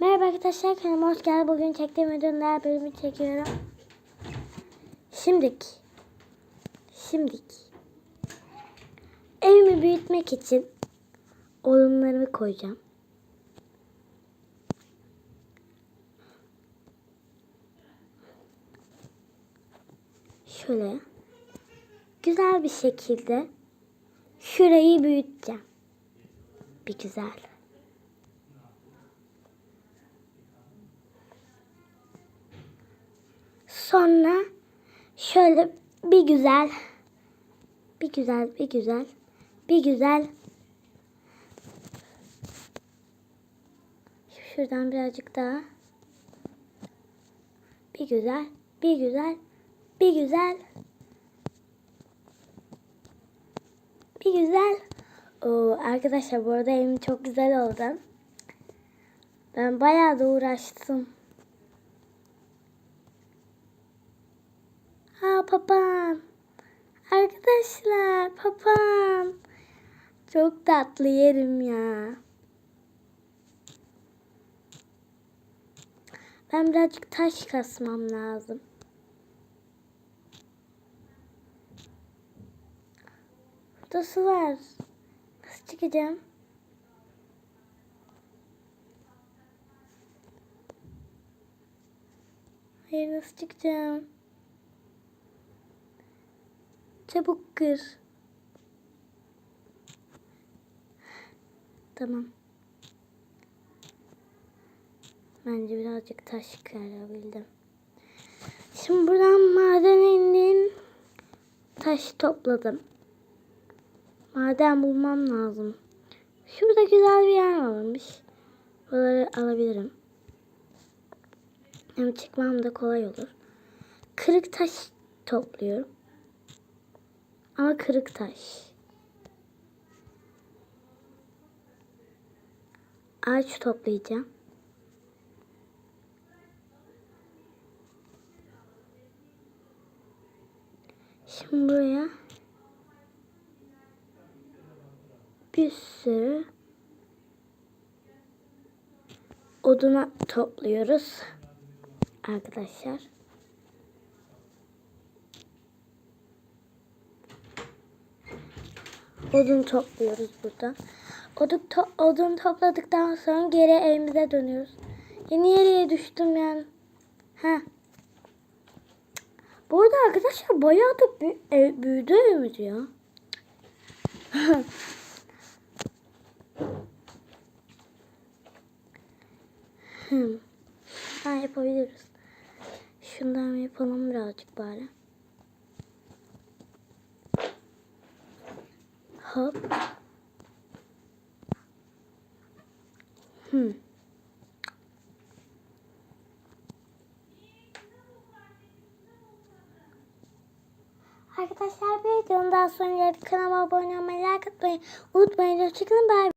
Merhaba arkadaşlar kanalıma hoş geldiniz. Bugün çektiğim videonun bölümü çekiyorum. Şimdik. Şimdik. Evimi büyütmek için odunlarımı koyacağım. Şöyle güzel bir şekilde şurayı büyüteceğim. Bir güzel. Sonra şöyle bir güzel bir güzel bir güzel bir güzel şuradan birazcık daha bir güzel bir güzel bir güzel bir güzel Oo, arkadaşlar bu arada evim çok güzel oldu. Ben bayağı da uğraştım. Papağan. Arkadaşlar papağan. Çok tatlı yerim ya. Ben birazcık taş kasmam lazım. Burada su var. Nasıl çıkacağım? Hayır nasıl çıkacağım? Çabuk kır. Tamam. Bence birazcık taş kırabildim. Şimdi buradan maden indim. Taş topladım. Maden bulmam lazım. Şurada güzel bir yer varmış. Buraları alabilirim. Hem çıkmam da kolay olur. Kırık taş topluyorum. Ama kırık taş. Ağaç toplayacağım. Şimdi buraya bir sürü oduna topluyoruz arkadaşlar. Odun topluyoruz burada. Odun, to- odun topladıktan sonra geri evimize dönüyoruz. Niye nereye düştüm yani? Ha. Bu arada arkadaşlar bayağı da bü- ev- büyüdü evimiz ya. Hmm. Ha yapabiliriz. Şundan yapalım birazcık bari. Hop. Hmm. Arkadaşlar bir videonun daha sonra kanalıma abone olmayı, like atmayı unutmayın. Hoşçakalın. Bye.